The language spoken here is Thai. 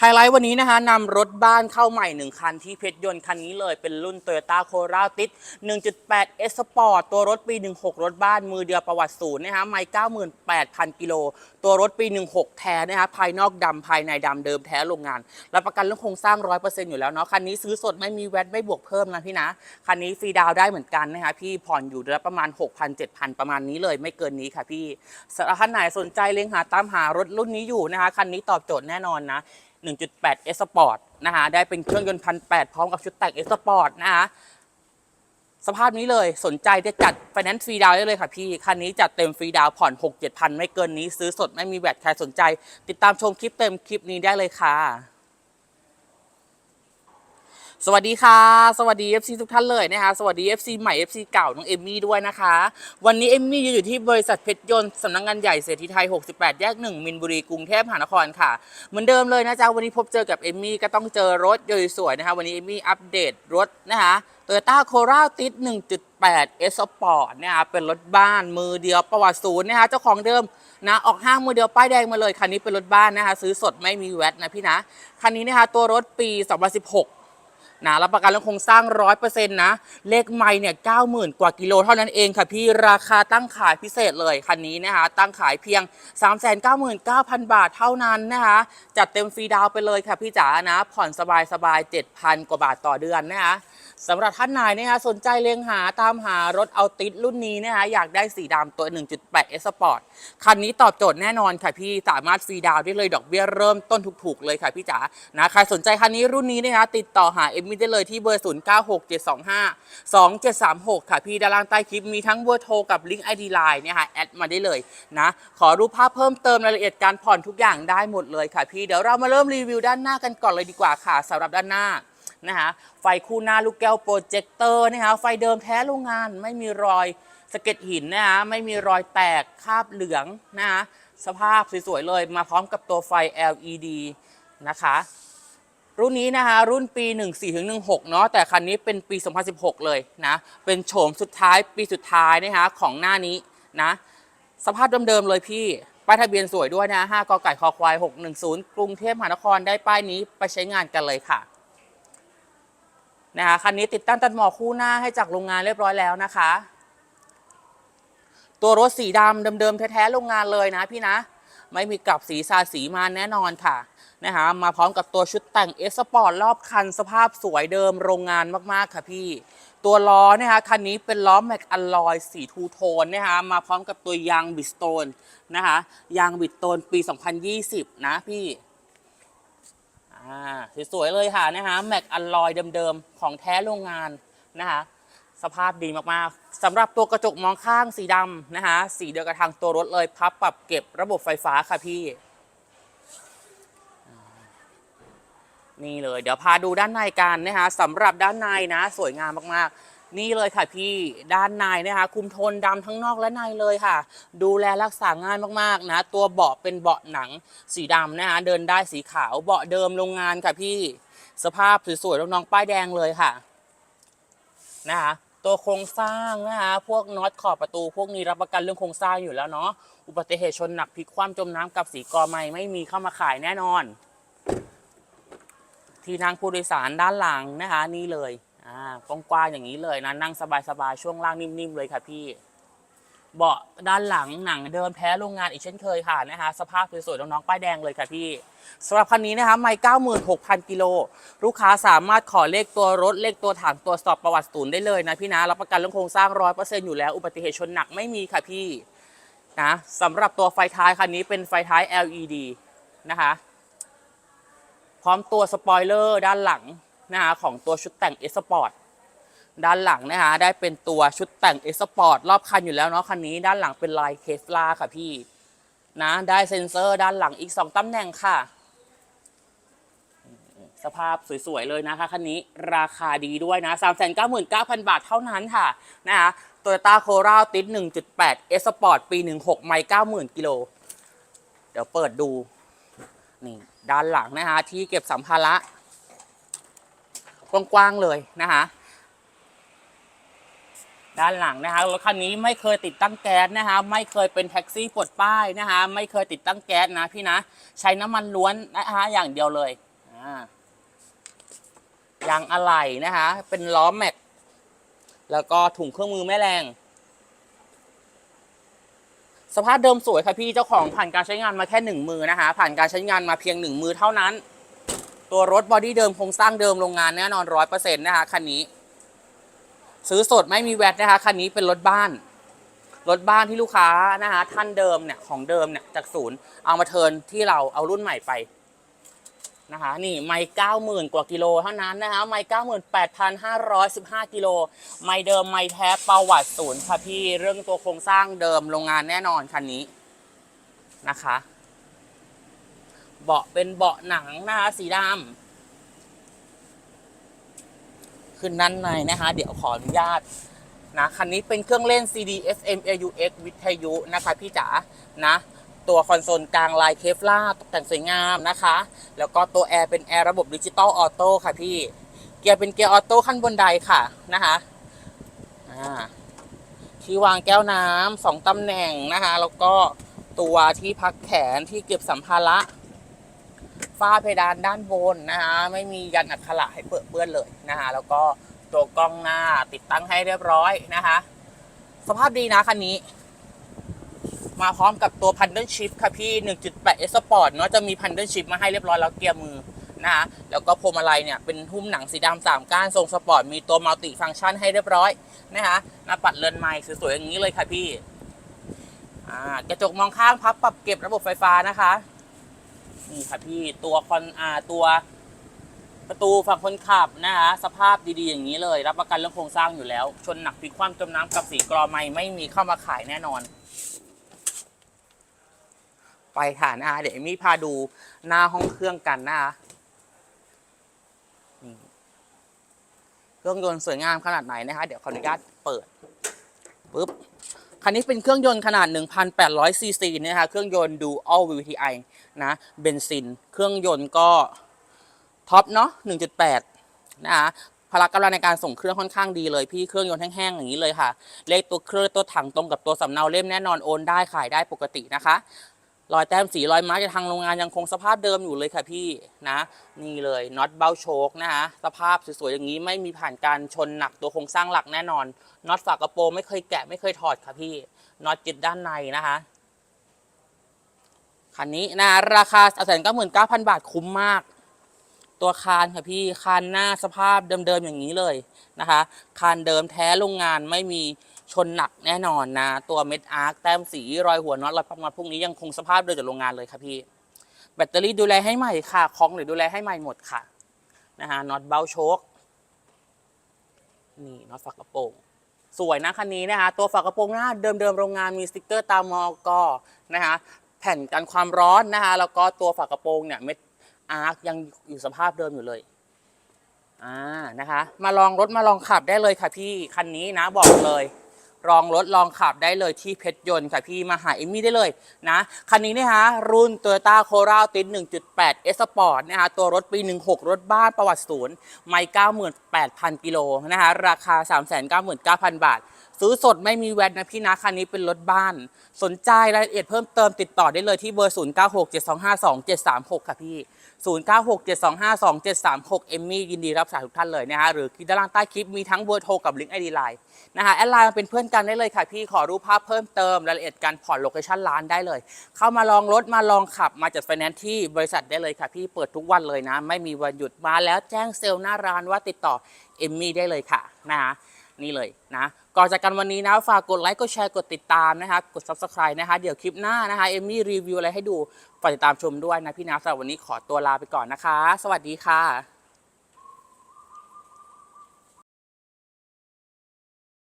ไฮไลท์วันนี้นะคะนำรถบ้านเข้าใหม่1คันที่เพชรยนต์คันนี้เลยเป็นรุ่น Toyota Corolla ติด1.8 S Sport ตัวรถปี 16 รถบ้านมือเดียวประวัติศูนย์นะคะไม่98,000 กิโล ตัวรถปี 16 แท้นะคะภายนอกดำภายในดำเดิมแท้โรงงานรับประกันเรื่องโครงสร้าง 100%อยู่แล้วเนาะคันนี้ซื้อสดไม่มีแวตไม่บวกเพิ่มนะพี่นะคันนี้ฟรีดาวได้เหมือนกันนะคะพี่ผ่อนอยู่เดือนประมาณ 6,000-7,000 ประมาณนี้เลยไม่เกินนี้ค่ะพี่สำหรับท่านไหนสนใจเล็งหาตามหารถรุ่นนี้อยู่นะคะคันนี้ตอบโจทย์แน่นอนนะ 1.8 S Sport นะคะ ได้เป็นเครื่องยนต์พันแพร้อมกับชุดแต่ง S Sport นะคะสภาพนี้เลยสนใจจะจัดไฟแนนซ์ฟรีดาวได้เลยค่ะพี่ คันนี้จัดเต็มฟรีดาวผ่อน 6 7 พันไม่เกินนี้ซื้อสดไม่มีแวตใครสนใจ ติดตามชมคลิปเต็มคลิปนี้ได้เลยค่ะ สวัสดีค่ะ สวัสดี FC ทุกท่านเลยนะคะ สวัสดี FC ใหม่ FC เก่าน้องเอมมี่ด้วยนะคะ วันนี้เอมมี่อยู่ที่บริษัทเพชรยนต์สำนักงานใหญ่เศรษฐีไทย 68 แยก 1 มินบุรีกรุงเทพมหานครค่ะ เหมือนเดิมเลยนะจ๊ะ วันนี้พบเจอกับเอมมี่ก็ต้องเจอรถสวยๆนะคะ วันนี้เอมมี่อัปเดตรถนะคะโตโยต้าโคราติด1.8 S Sport นะคะเป็นรถบ้านมือเดียวประวัติศูนย์นะคะเจ้าของเดิมนะออกห้างมือเดียวป้ายแดงมาเลยคันนี้เป็นรถบ้านนะคะซื้อสดไม่มีแวตนะพี่นะคันนี้นะคะตัวรถปี 2016 นะรับประกันเรื่องโครงสร้างร้อยเปอร์เซ็นต์นะ เลขไม่เนี่ยเก้าหมื่นกว่ากิโลเท่านั้นเองค่ะพี่ราคาตั้งขายพิเศษเลยคันนี้นะคะตั้งขายเพียง 3 9 9 0 0 0 บาทเท่านั้นนะคะจัดเต็มฟรีดาวไปเลยค่ะพี่จ๋านะ ผ่อนสบายสบายๆ7,000 กว่าบาทต่อเดือนนะคะ สำหรับท่านไหนนะคะสนใจเล็งหาตามหารถเอาติดรุ่นนี้นะคะอยากได้สีดำตัว 1.8 S Sport คันนี้ตอบโจทย์แน่นอนค่ะพี่สามารถฟรีดาวได้เลยดอกเบี้ยเริ่มต้นถูกๆเลยค่ะพี่จ๋านะใครสนใจคันนี้รุ่นนี้นะคะติดต่อหาเอมมี่ได้เลยที่เบอร์ 096725 2736 ค่ะพี่ด้านล่างใต้คลิปมีทั้งเบอร์โทรกับลิงก์ไอดีไลน์เนี่ยค่ะแอดมาได้เลยนะขอรูปภาพเพิ่มเติมรายละเอียดการผ่อนทุกอย่างได้หมดเลยค่ะพี่เดี๋ยวเรามาเริ่มรีวิวด้านหน้ากันก่อนเลยดีกว่าค่ะสำหรับด้านหน้า นะคะไฟคู่หน้าลูกแก้วโปรเจคเตอร์นะคะไฟเดิมแท้โรงงานไม่มีรอยสะเก็ดหินนะคะไม่มีรอยแตกคราบเหลืองนะคะสภาพสวยๆเลยมาพร้อมกับตัวไฟ LED นะคะรุ่นนี้นะคะรุ่นปี 14-16 เนาะแต่คันนี้เป็นปี 2016 เลยนะเป็นโฉมสุดท้ายปีสุดท้ายนะคะของหน้านี้นะสภาพเดิมๆเลยพี่ป้ายทะเบียนสวยด้วยนะ5กไก่คอควาย 610 กรุงเทพมหานครได้ป้ายนี้ไปใช้งานกันเลยค่ะ นะคะคันนี้ติดตั้งตัดหมอกคู่หน้าให้จากโรงงานเรียบร้อยแล้วนะคะ ตัวรถสีดำเดิมๆแท้ๆโรงงานเลยนะพี่นะ ไม่มีกลับสีสาสีมาแน่นอนค่ะนะคะมาพร้อมกับตัวชุดแต่งเอสปอร์ตรอบคันสภาพสวยเดิมโรงงานมากๆค่ะพี่ ตัวล้อนะคะคันนี้เป็นล้อแม็กอลลอยสีทูโทนนะคะมาพร้อมกับตัวยางบิสโตนนะคะยางบิสโตนปี 2020 นะพี่ อ่าสวยๆเลยค่ะนะคะแม็กอลลอยเดิมๆ ของแท้โรงงานนะคะสภาพดีมากๆสำหรับตัวกระจกมองข้างสีดำนะคะสีเดียวกับทางตัวรถเลยพับปรับเก็บระบบไฟฟ้าค่ะพี่ นี่เลย เดี๋ยวพาดูด้านในกันนะคะสำหรับด้านในนะ สวยงามมากๆ นี่เลยค่ะพี่ด้านในนะคะคุมโทนดำทั้งนอกและในเลยค่ะ ดูแลรักษาง่ายมากๆนะ ตัวเบาะเป็นเบาะหนังสีดำนะคะเดินได้สีขาวเบาะเดิมโรงงานค่ะพี่สภาพสวยๆน้องๆป้ายแดงเลยค่ะนะคะตัวโครงสร้างนะคะพวกน็อตขอบประตู พวกนี้รับประกันเรื่องโครงสร้างอยู่แล้วเนาะอุบัติเหตุชนหนักพลิกคว่ำจมน้ำกับสีกอไม้ไม่มีเข้ามาขายแน่นอน ที่นั่งผู้โดยสารด้านหลังนะคะนี่เลย อ่ากว้างๆอย่างนี้เลยนะนั่งสบายๆช่วงล่างนิ่มๆเลยค่ะพี่ เบาะด้านหลังหนังเดิมแท้โรงงานอีกเช่นเคยค่ะนะคะสภาพสวยๆน้องๆป้ายแดงเลยค่ะพี่สำหรับคันนี้นะคะไม่96,000กิโลลูกค้าสามารถขอเลขตัวรถเลขตัวถังตรวสอบประวัติศูนย์ได้เลยนะพี่นะรับประกันเรื่องโครงสร้างร้อยเปอร์เซ็นต์อยู่แล้วอุบัติเหตุชนหนักไม่มีค่ะพี่นะสำหรับตัวไฟท้ายคันนี้เป็นไฟท้าย LED นะคะ พร้อมตัวสปอยเลอร์ด้านหลัง นะคะของตัวชุดแต่ง S Sport ด้านหลังนะคะได้เป็นตัวชุดแต่ง S Sport รอบคันอยู่แล้วเนาะคันนี้ด้านหลังเป็นลายเคฟลาค่ะพี่นะได้เซ็นเซอร์ด้านหลังอีก 2ตำแหน่งค่ะ สภาพสวยๆเลยนะคะคันนี้ราคาดีด้วยนะ 399,000 บาทเท่านั้นค่ะนะคะโตโยต้าโคราติด1.8 S Sport ปี 16 ไม่90,000 กิโล เดี๋ยวเปิดดู นี่ ด้านหลังนะคะที่เก็บสัมภาระ กว้างๆเลยนะคะด้านหลังนะคะรถคันนี้ไม่เคยติดตั้งแก๊สนะคะไม่เคยเป็นแท็กซี่ปลดป้ายนะคะไม่เคยติดตั้งแก๊สนะพี่นะใช้น้ำมันล้วนนะคะอย่างเดียวเลยยางอะไหล่นะคะเป็นล้อแม็กแล้วก็ถุงเครื่องมือแม่แรง สภาพเดิมสวยค่ะพี่เจ้าของผ่านการใช้งานมาแค่หนึ่งมือนะคะผ่านการใช้งานมาเพียงหนึ่งมือเท่านั้น ตัวรถบอดี้เดิมโครงสร้างเดิมโรงงานแน่นอนร้อยเปอร์เซ็นต์นะคะคันนี้ ซื้อสดไม่มีแวตนะคะคันนี้เป็นรถบ้านรถบ้านที่ลูกค้านะคะท่านเดิมเนี่ยของเดิมเนี่ยจากศูนย์เอามาเทินที่เราเอารุ่นใหม่ไปนะคะนี่ไม่เก้าหมื่นกว่ากิโลเท่านั้นนะคะไม่เก้าหมื่นแปดพันห้าร้อยสิบห้ากิโลไม่เดิมไม่แท้ประวัติศูนย์ค่ะพี่เรื่องตัวโครงสร้างเดิมโรงงานแน่นอนคันนี้นะคะ เบาะเป็นเบาะหนังนะคะสีดำขึ้นด้านในนะคะ เดี๋ยวขออนุญาตนะคันนี้เป็นเครื่องเล่น CD FM AUX วิทยุนะคะพี่จ๋านะตัวคอนโซลกลางลายเคฟลาตกแต่งสวยงามนะคะ แล้วก็ตัวแอร์เป็นแอร์ระบบดิจิตอลออโต้ค่ะพี่ เกียร์เป็นเกียร์ออโต้ขั้นบนไดค่ะนะคะที่วางแก้วน้ำสองตำแหน่งนะคะ แล้วก็ตัวที่พักแขนที่เก็บสัมภาระ ฝ้าเพดานด้านบนนะคะไม่มียันอักขระให้เปื้อนเปื้อนเลยนะคะแล้วก็ตัวกล้องหน้าติดตั้งให้เรียบร้อยนะคะ สภาพดีนะคันนี้ มาพร้อมกับตัว p ันเดิลชิ f ค่ะพี่ 1.8 S Sport เนาะจะมี p ันเดิลชิ f มาให้เรียบร้อยแล้วเกียร์มือนะคะแล้วก็พวงมาลัยเนี่ยเป็นหุ้มหนังสีดำสามก้านทรงสปอร์ตมีตัวมัลติฟังก์ชันให้เรียบร้อยนะคะหน้าปัดเรือนไม้สวยๆอย่างนี้เลยค่ะพี่กระจกมองข้างพับปรับเก็บระบบไฟฟ้านะคะ นี่ค่ะพี่ตัวคอนอาตัวประตูฝั่งคนขับนะคะสภาพดีๆอย่างนี้เลย รับประกันเรื่องโครงสร้างอยู่แล้ว ชนหนักพลิกคว่ำจมน้ำกับสีกรอไม่ไม่มีเข้ามาขายแน่นอน ไปค่ะนะคะเดี๋ยวเอมี่พาดูหน้าห้องเครื่องกันนะคะเครื่องยนต์สวยงามขนาดไหนนะคะ เดี๋ยวขออนุญาตเปิดปุ๊บคันนี้เป็นเครื่องยนต์ขนาด 1,800ซีซีนะคะเครื่องยนต์ Dual VVTi นะเบนซิน เครื่องยนต์ก็ท็อปเนาะ1.8 นะคะพละกำลังในการส่งเครื่องค่อนข้างดีเลยพี่เครื่องยนต์แห้งๆอย่างนี้เลยค่ะ เลขตัวเครื่องตัวถังตรงกับตัวสำเนาเล่มแน่นอนโอนได้ขายได้ปกตินะคะรอยแต้มสีรอยมาร์กจากทางโรงงานยังคงสภาพเดิมอยู่เลยค่ะพี่นะ นี่เลยน็อตเบ้าโชคนะคะสภาพสวยๆอย่างนี้ไม่มีผ่านการชนหนักตัวโครงสร้างหลักแน่นอนน็อตฝากระโปรงไม่เคยแกะไม่เคยถอดค่ะพี่น็อตจิตด้านในนะคะ คันนี้นะราคาแสนเก้าหมื่นเก้าพันบาทคุ้มมาก ตัวคานค่ะพี่คานหน้าสภาพเดิมๆอย่างนี้เลยนะคะคานเดิมแท้โรงงานไม่มีชนหนักแน่นอนนะ ตัวเม็ดอาร์คแต้มสีรอยหัวน็อตรอยปั๊มน็อตพวกนี้ยังคงสภาพเดิมจากโรงงานเลยค่ะพี่ แบตเตอรี่ดูแลให้ใหม่ค่ะคล้องหรือดูแลให้ใหม่หมดค่ะนะคะน็อตเบลโชคนี่น็อตฝากระโปรงสวยนะคันนี้นะคะตัวฝากระโปรงหน้าเดิมๆโรงงานมีสติกเกอร์ตามอกนะคะ แผ่นกันความร้อนนะคะแล้วก็ตัวฝากระโปรงเนี่ยเม็ดอาร์คยังอยู่สภาพเดิมอยู่เลยอ่านะคะ มาลองรถมาลองขับได้เลยค่ะพี่คันนี้นะบอกเลยลองรถลองขับได้เลยที่เพชรยนต์ค่ะพี่มาหาเอมี่ได้เลยนะ คันนี้นะคะรุ่น Toyota Corolla t i 1.8 S Sport นะคะตัวรถปี 16 รถบ้านประวัติศูนย์ไม่ 98,000 กิโลนะคะราคา 399,000 บาท ซื้อสดไม่มีแวตนะพี่นะคันนี้เป็นรถบ้าน สนใจรายละเอียดเพิ่มเติมติดต่อได้เลยที่เบอร์ 0967252736 ค่ะพี่ 0967252736 เอมมี่ยินดีรับสายทุกท่านเลยนะคะหรือคลิปด้านล่างใต้คลิปมีทั้งเบอร์โทรกับลิงก์ไอดีไลน์นะคะแอดไลน์มาเป็นเพื่อนกันได้เลยค่ะพี่ขอรูปภาพเพิ่มเติมรายละเอียดการผ่อนโลเคชั่นร้านได้เลย เข้ามาลองรถมาลองขับมาจัดไฟแนนซ์ที่บริษัทได้เลยค่ะพี่เปิดทุกวันเลยนะ ไม่มีวันหยุดมาแล้วแจ้งเซลล์หน้าร้านว่าติดต่อเอมมี่ได้เลยค่ะนะคะ นี่เลยนะก่อนจากกันวันนี้นะฝากกดไลค์กดแชร์กดติดตามนะคะกด subscribe นะคะเดี๋ยวคลิปหน้านะคะเอมมี่รีวิวอะไรให้ดูฝากติดตามชมด้วยนะพี่นะสำหรับวันนี้ขอตัวลาไปก่อนนะคะ สวัสดีค่ะ